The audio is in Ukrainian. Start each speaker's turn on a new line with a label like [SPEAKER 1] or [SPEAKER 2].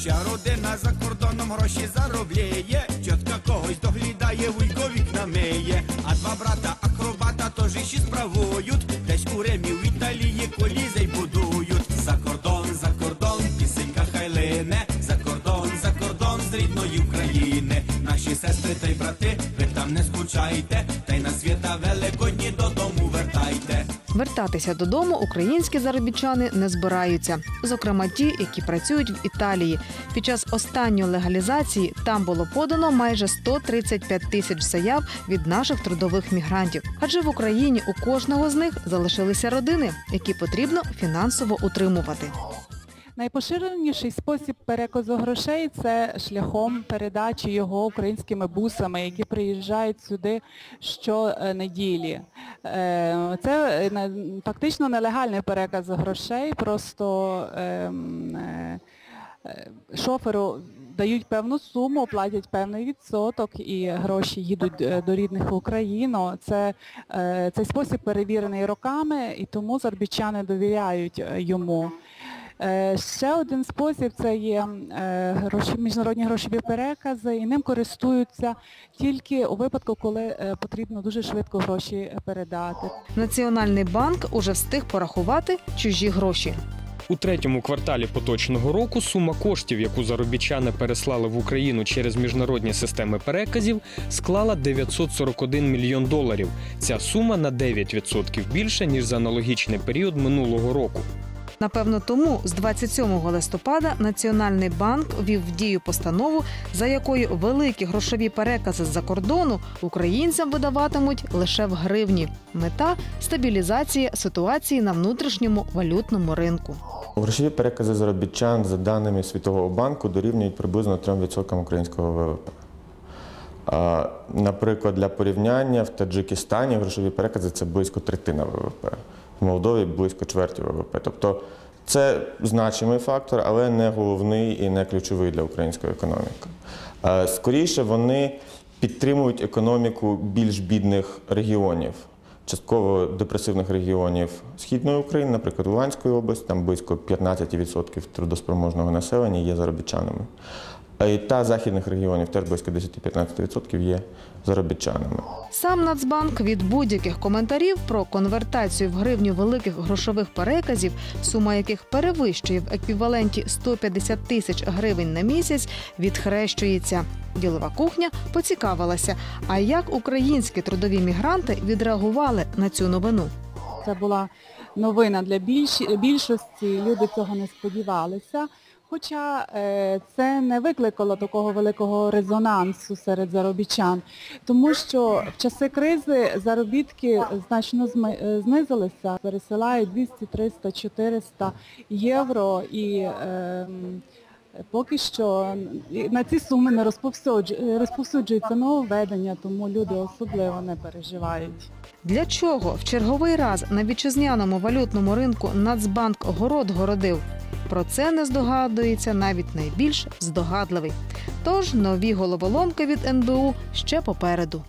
[SPEAKER 1] Вся родина за кордоном гроші заробляє, тітка когось доглядає, вуйко вікна миє, а два брата акробата теж іще справують, десь у Римі в Італії колізей будують. За кордон, за кордон, пісенька хай лине, за кордон, за кордон з рідної України. Наші сестри та й брати, ви там не скучайте, та й на свята великодні додому вертайте.
[SPEAKER 2] Вертатися додому українські заробітчани не збираються. Зокрема, ті, які працюють в Італії. Під час останньої легалізації там було подано майже 135 тисяч заяв від наших трудових мігрантів. Адже в Україні у кожного з них залишилися родини, які потрібно фінансово утримувати.
[SPEAKER 3] Найпоширеніший спосіб переказу грошей це шляхом передачі його українськими бусами, які приїжджають сюди щонеділі. Е, Це е, фактично нелегальний переказ грошей, просто ем, е, шоферу дають певну суму, платять певний відсоток і гроші їдуть до рідних в Україну. Це, цей спосіб перевірений роками і тому заробітчани довіряють йому. Е, Ще один спосіб це є е, гроші, міжнародні грошові перекази, і ним користуються тільки у випадку, коли е, потрібно дуже швидко гроші передати.
[SPEAKER 2] Національний банк уже встиг порахувати чужі гроші.
[SPEAKER 4] У третьому кварталі поточного року сума коштів, яку заробітчани переслали в Україну через міжнародні системи переказів, склала 941 мільйон доларів. Ця сума на 9% більше ніж за аналогічний період минулого року.
[SPEAKER 2] Напевно, тому з 27 листопада Національний банк ввів в дію постанову, за якою великі грошові перекази з-за кордону українцям видаватимуть лише в гривні. Мета стабілізація ситуації на внутрішньому валютному ринку.
[SPEAKER 5] Грошові перекази заробітчан за даними Світового банку дорівнюють приблизно 3% українського ВВП. Наприклад, для порівняння в Таджикистані грошові перекази це близько третина ВВП, в Молдові близько чверті ВВП. Тобто це значимий фактор, але не головний і не ключовий для української економіки. Скоріше вони підтримують економіку більш бідних регіонів частково депресивних регіонів Східної України, наприклад, Луганської області, там близько 15% трудоспроможного населення є заробітчанами. Та західних регіонів теж близько 10-15% є заробітчанами.
[SPEAKER 2] Сам Нацбанк від будь-яких коментарів про конвертацію в гривню великих грошових переказів, сума яких перевищує в еквіваленті 150 тисяч гривень на місяць, відхрещується. Ділова кухня поцікавилася, а як українські трудові мігранти відреагували на цю новину.
[SPEAKER 3] Це була новина для більш, більшості, люди цього не сподівалися. Хоча е, це не викликало такого великого резонансу серед заробітчан, тому що в часи кризи заробітки значно зми- е, знизилися, пересилають 200, 300, 400 євро і ем, поки що на ці суми не розповсюджу- розповсюджується нововведення, тому люди особливо не переживають.
[SPEAKER 2] Для чого в черговий раз на вітчизняному валютному ринку Нацбанк город городив? Про це не здогадується навіть найбільш здогадливий. Тож нові головоломки від НБУ ще попереду.